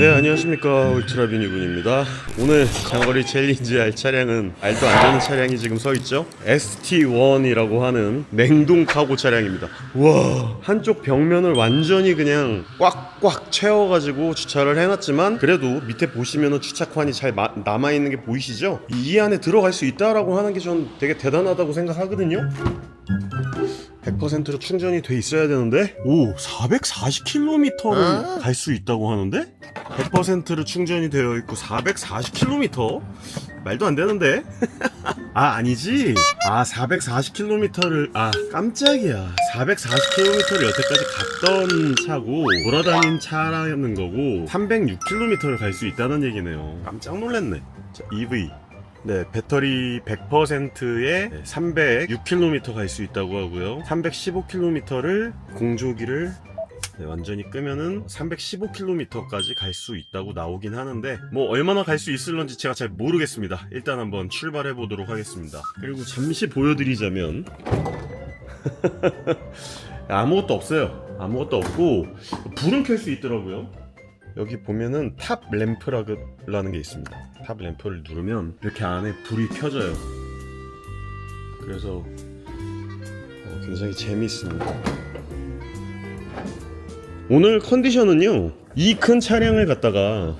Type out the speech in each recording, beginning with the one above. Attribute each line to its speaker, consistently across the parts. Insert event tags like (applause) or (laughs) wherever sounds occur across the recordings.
Speaker 1: 네 안녕하십니까. 울트라비니군입니다. 오늘 장거리 챌린지 할 차량은 알도 안 되는 차량이 지금 서 있죠? ST1이라고 하는 냉동 카고 차량입니다. 와 한쪽 벽면을 완전히 그냥 꽉꽉 채워가지고 주차를 해놨지만 그래도 밑에 보시면은 주차칸이 잘 마- 남아있는 게 보이시죠? 이 안에 들어갈 수 있다라고 하는 게 전 되게 대단하다고 생각하거든요 100%로 충전이 돼 있어야 되는데? 오 440km를 갈수 있다고 하는데? 100%로 충전이 되어 있고 440km 말도 안 되는데? (laughs) 아 아니지. 아 440km를 아 깜짝이야. 440km를 여태까지 갔던 차고 돌아다닌 차라는 거고 306km를 갈 수 있다는 얘기네요. 깜짝 놀랐네. 자 EV 네, 배터리 100%에 306km 갈 수 있다고 하고요. 315km를 공조기를 네, 완전히 끄면은 315km까지 갈 수 있다고 나오긴 하는데 뭐 얼마나 갈 수 있을런지 제가 잘 모르겠습니다. 일단 한번 출발해 보도록 하겠습니다. 그리고 잠시 보여드리자면 (laughs) 아무것도 없어요. 아무것도 없고 불은 켤 수 있더라고요. 여기 보면은 탑 램프라는 게 있습니다. 탑 램프를 누르면 이렇게 안에 불이 켜져요. 그래서 어, 굉장히 재미있습니다. 오늘 컨디션은요. 이 큰 차량을 갖다가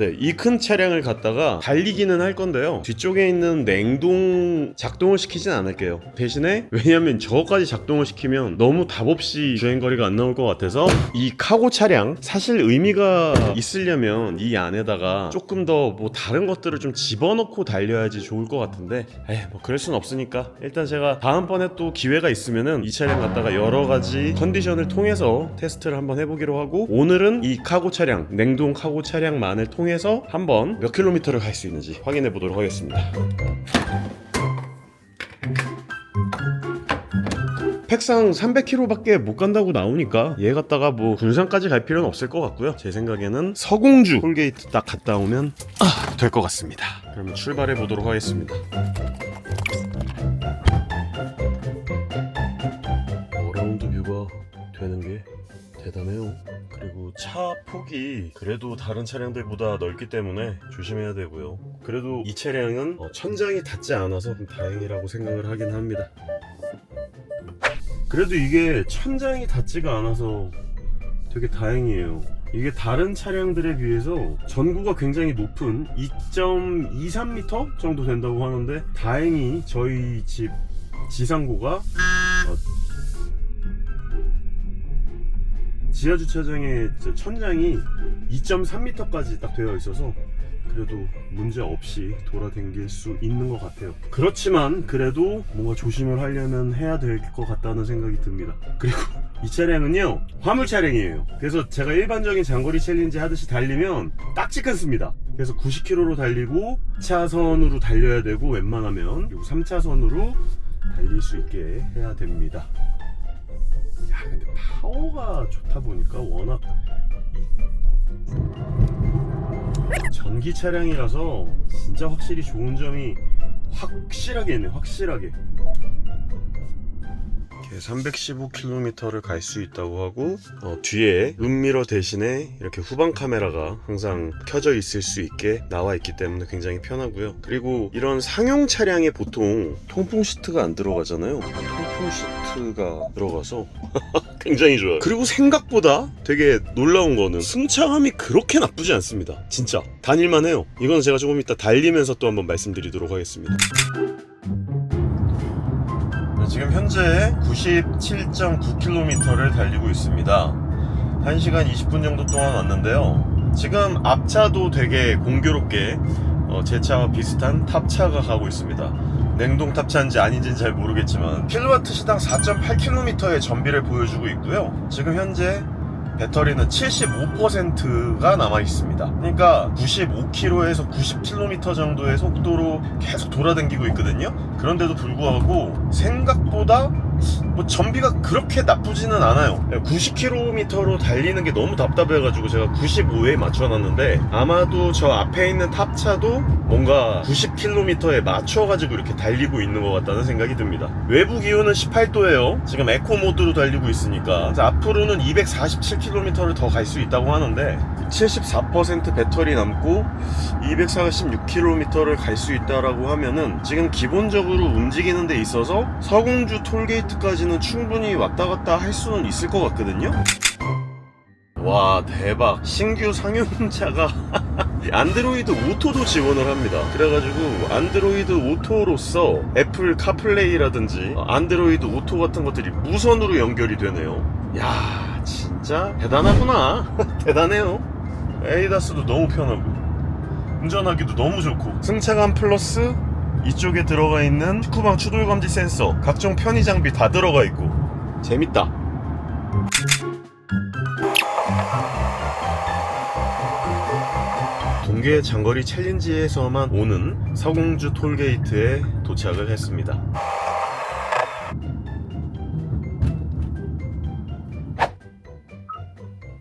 Speaker 1: 네, 이 큰 차량을 갖다가 달리기는 할 건데요. 뒤쪽에 있는 냉동 작동을 시키진 않을게요. 대신에 왜냐면 저거까지 작동을 시키면 너무 답 없이 주행 거리가 안 나올 것 같아서 이 카고 차량 사실 의미가 있으려면 이 안에다가 조금 더 뭐 다른 것들을 좀 집어넣고 달려야지 좋을 것 같은데 에이 뭐 그럴 순 없으니까 일단 제가 다음번에 또 기회가 있으면은 이 차량 갖다가 여러 가지 컨디션을 통해서 테스트를 한번 해보기로 하고 오늘은 이 카고 차량 냉동 카고 차량만을 통해 서 한번 몇 킬로미터를 갈 수 있는지 확인해 보도록 하겠습니다. 팩상 300km밖에 못 간다고 나오니까 얘 갖다가 뭐 군산까지 갈 필요는 없을 것 같고요. 제 생각에는 서공주 홀게이트 딱 갔다 오면 아, 될 것 같습니다. 그러면 출발해 보도록 하겠습니다. 차 폭이 그래도 다른 차량들보다 넓기 때문에 조심해야 되고요. 그래도 이 차량은 어, 천장이 닿지 않아서 좀 다행이라고 생각을 하긴 합니다. 그래도 이게 천장이 닿지가 않아서 되게 다행이에요. 이게 다른 차량들에 비해서 전구가 굉장히 높은 2.23m 정도 된다고 하는데 다행히 저희 집 지상고가 지하 주차장의 저 천장이 2.3m까지 딱 되어 있어서 그래도 문제 없이 돌아다닐 수 있는 것 같아요. 그렇지만 그래도 뭔가 조심을 하려면 해야 될 것 같다는 생각이 듭니다. 그리고 이 차량은요 화물 차량이에요. 그래서 제가 일반적인 장거리 챌린지 하듯이 달리면 딱지 끊습니다. 그래서 90km로 달리고 2차선으로 달려야 되고 웬만하면 그리고 3차선으로 달릴 수 있게 해야 됩니다. 야 근데 파워가 좋다 보니까 워낙 전기 차량이라서 진짜 확실히 좋은 점이 확실하게 있네 확실하게 315km를 갈 수 있다고 하고 어, 뒤에 룸미러 대신에 이렇게 후방 카메라가 항상 켜져 있을 수 있게 나와 있기 때문에 굉장히 편하고요. 그리고 이런 상용 차량에 보통 통풍 시트가 안 들어가잖아요. 통풍 시트가 들어가서 (laughs) 굉장히 좋아요. 그리고 생각보다 되게 놀라운 거는 승차감이 그렇게 나쁘지 않습니다. 진짜. 다닐만 해요. 이건 제가 조금 이따 달리면서 또 한번 말씀드리도록 하겠습니다. 네, 지금 현재 97.9km를 달리고 있습니다. 1시간 20분 정도 동안 왔는데요. 지금 앞차도 되게 공교롭게 어, 제 차와 비슷한 탑차가 가고 있습니다. 냉동 탑차인지 아닌지는 잘 모르겠지만 킬로와트 시당 4.8km의 전비를 보여주고 있고요. 지금 현재 배터리는 75%가 남아 있습니다. 그러니까 95km에서 90km 정도의 속도로 계속 돌아다니고 있거든요. 그런데도 불구하고 생각보다 뭐 전비가 그렇게 나쁘지는 않아요. 90km로 달리는 게 너무 답답해가지고 제가 95에 맞춰놨는데 아마도 저 앞에 있는 탑차도 뭔가 90km에 맞춰가지고 이렇게 달리고 있는 것 같다는 생각이 듭니다. 외부 기온은 18도예요. 지금 에코 모드로 달리고 있으니까. 앞으로는 247km를 더 갈 수 있다고 하는데 74% 배터리 남고 246km를 갈 수 있다라고 하면은 지금 기본적으로 움직이는 데 있어서 서공주 톨게이트 까지는 충분히 왔다 갔다 할 수는 있을 것 같거든요. 와 대박. 신규 상용차가 (laughs) 안드로이드 오토도 지원을 합니다. 그래가지고 안드로이드 오토로서 애플 카플레이라든지 안드로이드 오토 같은 것들이 무선으로 연결이 되네요. 야 진짜 대단하구나. (laughs) 대단해요. 에이다스도 너무 편하고 운전하기도 너무 좋고 승차감 플러스 이쪽에 들어가 있는 축구방 추돌 감지 센서 각종 편의 장비 다 들어가 있고 재밌다 동계 장거리 챌린지에서만 오는 서공주 톨게이트에 도착을 했습니다.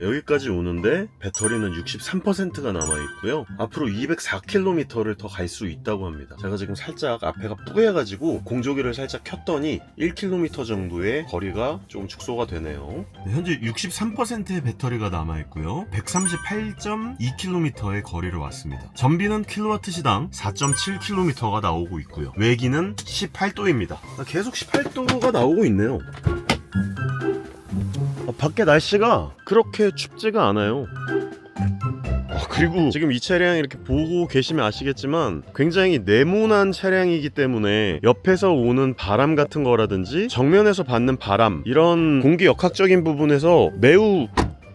Speaker 1: 여기까지 오는데 배터리는 63%가 남아있고요. 앞으로 204km를 더 갈 수 있다고 합니다. 제가 지금 살짝 앞에가 뿌해가지고 공조기를 살짝 켰더니 1km 정도의 거리가 조금 축소가 되네요. 현재 63%의 배터리가 남아있고요. 138.2km의 거리를 왔습니다. 전비는 킬로와트 시당 4.7km가 나오고 있고요. 외기는 18도입니다. 계속 18도가 나오고 있네요. 아, 밖에 날씨가 그렇게 춥지가 않아요. 아, 그리고 지금 이 차량 이렇게 보고 계시면 아시겠지만 굉장히 네모난 차량이기 때문에 옆에서 오는 바람 같은 거라든지 정면에서 받는 바람 이런 공기 역학적인 부분에서 매우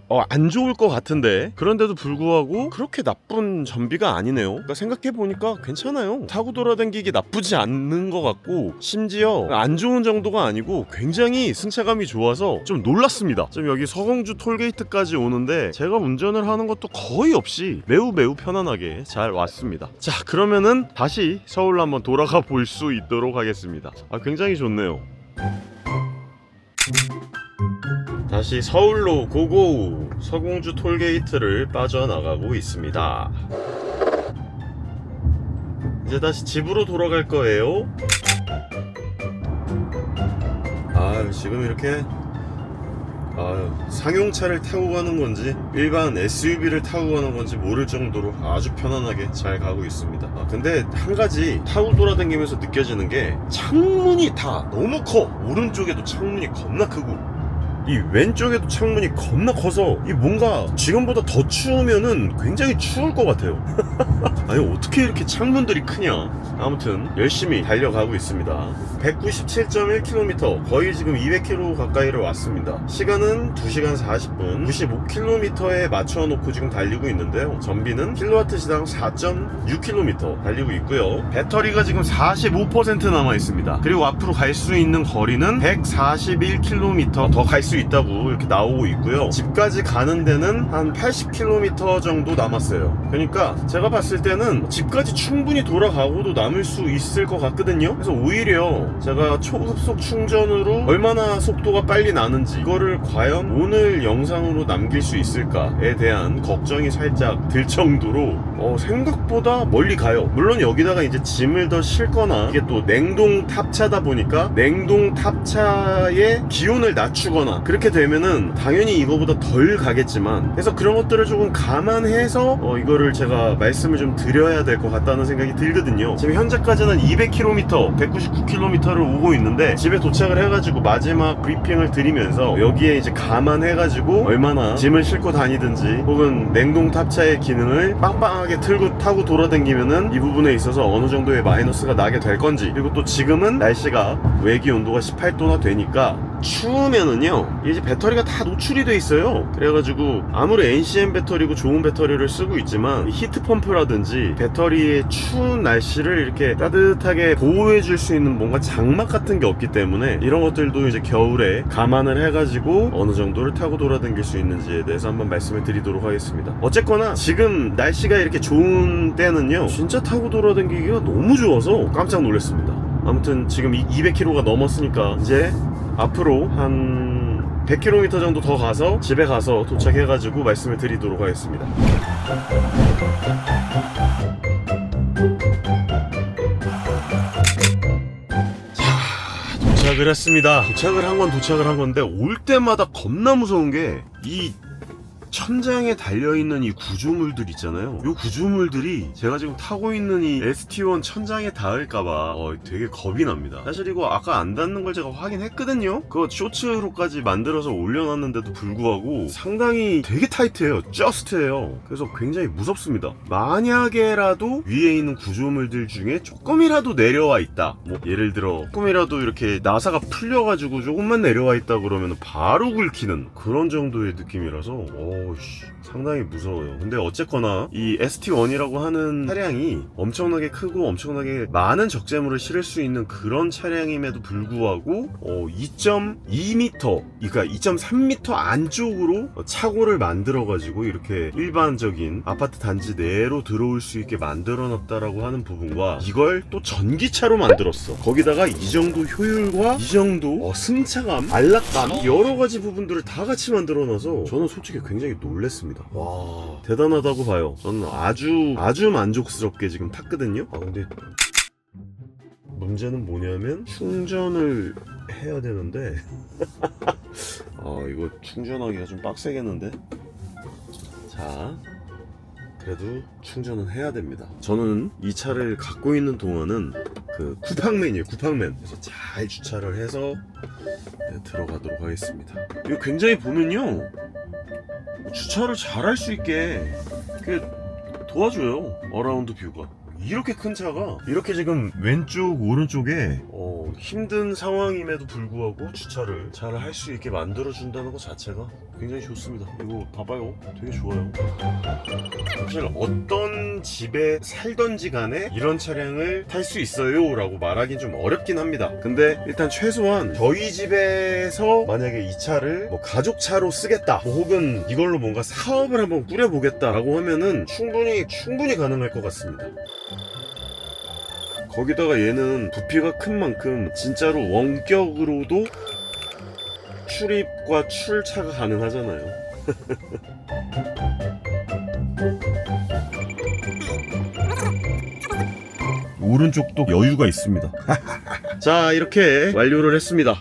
Speaker 1: 어, 안 좋을 것 같은데. 그런데도 불구하고 그렇게 나쁜 전비가 아니네요. 그러니까 생각해보니까 괜찮아요. 타고 돌아다니기 나쁘지 않는 것 같고 심지어 안 좋은 정도가 아니고 굉장히 승차감이 좋아서 좀 놀랐습니다. 지금 여기 서공주 톨게이트까지 오는데 제가 운전을 하는 것도 거의 없이 매우 매우 편안하게 잘 왔습니다. 자 그러면은 다시 서울로 한번 돌아가 볼 수 있도록 하겠습니다. 아 굉장히 좋네요 다시 서울로 고고 서공주 톨게이트를 빠져나가고 있습니다. 이제 다시 집으로 돌아갈 거예요. 아 지금 이렇게 아유, 상용차를 타고 가는 건지 일반 SUV를 타고 가는 건지 모를 정도로 아주 편안하게 잘 가고 있습니다. 아, 근데 한 가지 타고 돌아다니면서 느껴지는 게 창문이 다 너무 커. 오른쪽에도 창문이 겁나 크고 이 왼쪽에도 창문이 겁나 커서 이 뭔가 지금보다 더 추우면은 굉장히 추울 것 같아요. (laughs) 아니 어떻게 이렇게 창문들이 크냐? 아무튼 열심히 달려가고 있습니다. 197.1km 거의 지금 200km 가까이를 왔습니다. 시간은 2시간 40분 95km에 맞춰놓고 지금 달리고 있는데요. 전비는 킬로와트 시당 4.6km 달리고 있고요. 배터리가 지금 45% 남아 있습니다. 그리고 앞으로 갈 수 있는 거리는 141km 더 갈수 있다고 이렇게 나오고 있고요. 집까지 가는 데는 한 80km 정도 남았어요. 그러니까 제가 봤을 때는 집까지 충분히 돌아가고도 남을 수 있을 것 같거든요. 그래서 오히려 제가 초급속 충전으로 얼마나 속도가 빨리 나는지 이거를 과연 오늘 영상으로 남길 수 있을까에 대한 걱정이 살짝 들 정도로 어, 생각보다 멀리 가요. 물론 여기다가 이제 짐을 더 싣거나 이게 또 냉동 탑차다 보니까 냉동 탑차의 기온을 낮추거나 그렇게 되면은 당연히 이거보다 덜 가겠지만 그래서 그런 것들을 조금 감안해서 어, 이거를 제가 말씀을 좀 드려야 될 것 같다는 생각이 들거든요. 지금 현재까지는 200km, 199km를 오고 있는데 집에 도착을 해가지고 마지막 브리핑을 드리면서 여기에 이제 감안해가지고 얼마나 짐을 싣고 다니든지 혹은 냉동 탑차의 기능을 빵빵하게 틀고 타고 돌아다니면은 이 부분에 있어서 어느 정도의 마이너스가 나게 될 건지 그리고 또 지금은 날씨가 외기 온도가 18도나 되니까 추우면은요 이제 배터리가 다 노출이 돼 있어요. 그래가지고 아무리 NCM 배터리고 좋은 배터리를 쓰고 있지만 히트 펌프라든지 배터리의 추운 날씨를 이렇게 따뜻하게 보호해 줄 수 있는 뭔가 장막 같은 게 없기 때문에 이런 것들도 이제 겨울에 감안을 해가지고 어느 정도를 타고 돌아다닐 수 있는지에 대해서 한번 말씀을 드리도록 하겠습니다. 어쨌거나 지금 날씨가 이렇게 좋은 때는요 진짜 타고 돌아다니기가 너무 좋아서 깜짝 놀랐습니다 아무튼 지금 200km가 넘었으니까 이제 앞으로 한 100km 정도 더 가서 집에 가서 도착해가지고 말씀을 드리도록 하겠습니다. 도착을 했습니다. 도착을 한 건 도착을 한 건데 올 때마다 겁나 무서운 게 이 천장에 달려있는 이 구조물들 있잖아요. 이 구조물들이 제가 지금 타고 있는 이 ST1 천장에 닿을까봐 어, 되게 겁이 납니다. 사실 이거 아까 안 닿는 걸 제가 확인했거든요. 그거 쇼츠로까지 만들어서 올려놨는데도 불구하고 상당히 되게 타이트해요. 저스트해요. 그래서 굉장히 무섭습니다. 만약에라도 위에 있는 구조물들 중에 조금이라도 내려와 있다. 뭐 예를 들어 조금이라도 이렇게 나사가 풀려가지고 조금만 내려와 있다 그러면 바로 긁히는 그런 정도의 느낌이라서 어우씨 상당히 무서워요. 근데 어쨌거나 이 ST1이라고 하는 차량이 엄청나게 크고 엄청나게 많은 적재물을 실을 수 있는 그런 차량임에도 불구하고 어, 2.2m, 그러니까 2.3m 안쪽으로 차고를 만들어 가지고 이렇게 일반적인 아파트 단지 내로 들어올 수 있게 만들어 놨다라고 하는 부분과 이걸 또 전기차로 만들었어. 거기다가 이 정도 효율과 이 정도 어, 승차감, 안락감 여러 가지 부분들을 다 같이 만들어 놔서 저는 솔직히 굉장히 놀랬습니다. 와 대단하다고 봐요. 저는 아주 아주 만족스럽게 지금 탔거든요. 아 근데 문제는 뭐냐면 충전을 해야 되는데 (laughs) 아 이거 충전하기가 좀 빡세겠는데 자 그래도 충전은 해야 됩니다 저는 이 차를 갖고 있는 동안은 그 쿠팡맨이에요 쿠팡맨 그래서 잘 주차를 해서 네, 들어가도록 하겠습니다 이거 굉장히 보면요 주차를 잘할 수 있게 그 도와줘요 어라운드 뷰가. 이렇게 큰 차가. 이렇게 지금 왼쪽 오른쪽에 어, 힘든 상황임에도 불구하고 주차를 잘 할 수 있게 만들어 준다는 것 자체가 굉장히 좋습니다. 이거 봐봐요. 되게 좋아요. 사실 어떤 집에 살던지 간에 이런 차량을 탈 수 있어요 라고 말하긴 좀 어렵긴 합니다. 근데 일단 최소한 저희 집에서 만약에 이 차를 뭐 가족차로 쓰겠다 뭐 혹은 이걸로 뭔가 사업을 한번 꾸려보겠다 라고 하면은 충분히 충분히 가능할 것 같습니다 거기다가 얘는 부피가 큰 만큼 진짜로 원격으로도 출입과 출차가 가능하잖아요 오른쪽도 여유가 있습니다. (laughs) 자, 이렇게 완료를 했습니다.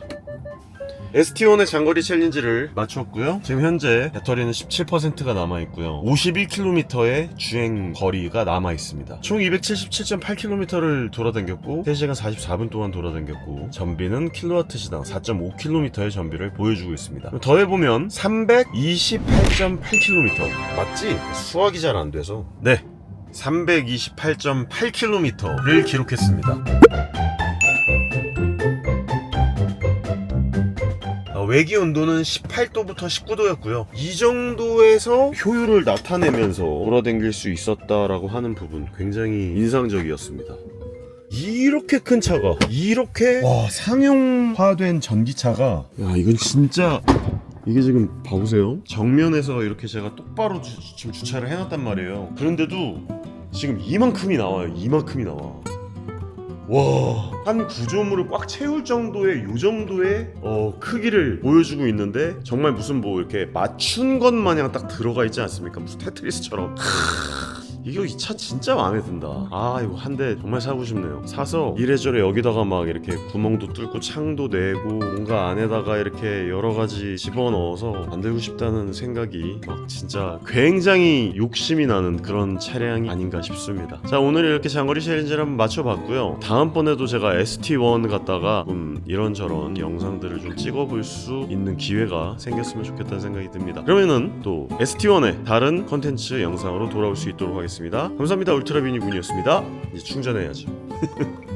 Speaker 1: ST1의 장거리 챌린지를 마쳤고요. 지금 현재 배터리는 17%가 남아 있고요. 51km의 주행 거리가 남아 있습니다. 총 277.8km를 돌아다녔고 3시간 44분 동안 돌아다녔고 전비는 킬로와트 시당 4.5km의 전비를 보여주고 있습니다. 더해 보면 328.8km 맞지? 수학이 잘 안 돼서 네. 328.8km를 기록했습니다. 외기 온도는 18도부터 19도였고요. 이 정도에서 효율을 나타내면서 돌아다닐 수 있었다라고 하는 부분 굉장히 인상적이었습니다. 이렇게 큰 차가 이렇게 와 상용화된 전기차가. 야 이건 진짜 이게 지금 봐보세요. 정면에서 이렇게 제가 똑바로 주, 지금 주차를 해놨단 말이에요. 그런데도 지금 이만큼이 나와요. 이만큼이 나와 와, 한 구조물을 꽉 채울 정도의 요 정도의 어, 크기를 보여주고 있는데 정말 무슨 뭐 이렇게 맞춘 것 마냥 딱 들어가 있지 않습니까? 무슨 테트리스처럼. 이거 이 차 진짜 마음에 든다. 아 이거 한 대 정말 사고 싶네요. 사서 이래저래 여기다가 막 이렇게 구멍도 뚫고 창도 내고 뭔가 안에다가 이렇게 여러 가지 집어넣어서 만들고 싶다는 생각이 막 진짜 굉장히 욕심이 나는 그런 차량이 아닌가 싶습니다. 자 오늘 이렇게 장거리 챌린지를 한번 맞춰봤고요. 다음번에도 제가 ST1 갔다가 좀 이런저런 영상들을 좀 찍어볼 수 있는 기회가 생겼으면 좋겠다는 생각이 듭니다. 그러면은 또 ST1의 다른 컨텐츠 영상으로 돌아올 수 있도록 하겠습니다. 감사합니다. 울트라비니군이었습니다. 이제 충전해야죠. (laughs)